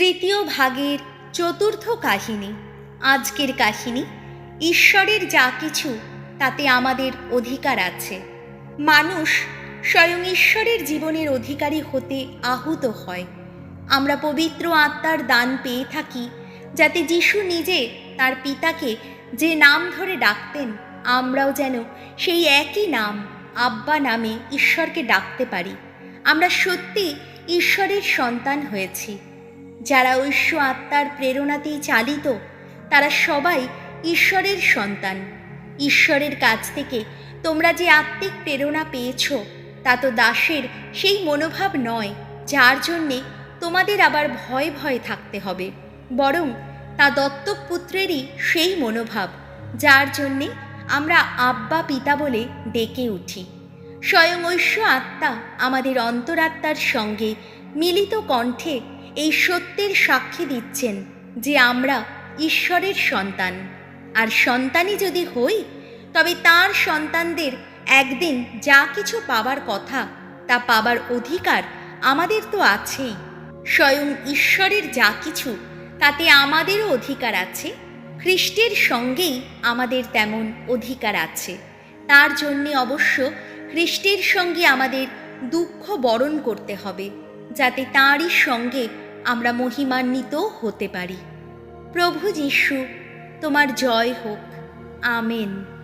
তৃতীয় ভাগের চতুর্থ কাহিনী। আজকের কাহিনী, ঈশ্বরের যা কিছু, তাতে আমাদের অধিকার আছে। মানুষ স্বয়ং ঈশ্বরের জীবনের অধিকারী হতে আহুত হয়। আমরা পবিত্র আত্মার দান পেয়ে থাকি, যাতে যিশু নিজে তার পিতাকে যে নাম ধরে ডাকতেন, আমরাও যেন সেই একই নাম, আব্বা নামে ঈশ্বরকে ডাকতে পারি। আমরা সত্যি ঈশ্বরের সন্তান হয়েছি। যারা ঐশ্ব আত্মার প্রেরণাতেই চালিত, তারা সবাই ঈশ্বরের সন্তান। ঈশ্বরের কাছ থেকে তোমরা যে আত্মিক প্রেরণা পেয়েছ, তা তো দাসের সেই মনোভাব নয়, যার জন্যে তোমাদের আবার ভয় ভয় থাকতে হবে। বরং তা দত্তক পুত্রেরই সেই মনোভাব, যার জন্যে আমরা আব্বা পিতা বলে ডেকে উঠি। স্বয়ং ঐশ্ব আত্মা আমাদের অন্তরাত্মার সঙ্গে মিলিত কণ্ঠে এই সত্যের সাক্ষী দিচ্ছেন যে আমরা ঈশ্বরের সন্তান। আর সন্তানই যদি হই, তবে তার সন্তানদের একদিন যা কিছু পাবার কথা, তা পাবার অধিকার আমাদের তো আছেই। স্বয়ং ঈশ্বরের যা কিছু, তাতে আমাদেরও অধিকার আছে। খ্রিস্টের সঙ্গেই আমাদের তেমন অধিকার আছে। তার জন্যে অবশ্য খ্রিস্টের সঙ্গে আমাদের দুঃখ বরণ করতে হবে, যাতে তাঁরই সঙ্গে আমরা মহিমান্বিত হতে পারি। প্রভু যীশু তোমার জয় হোক। আমেন।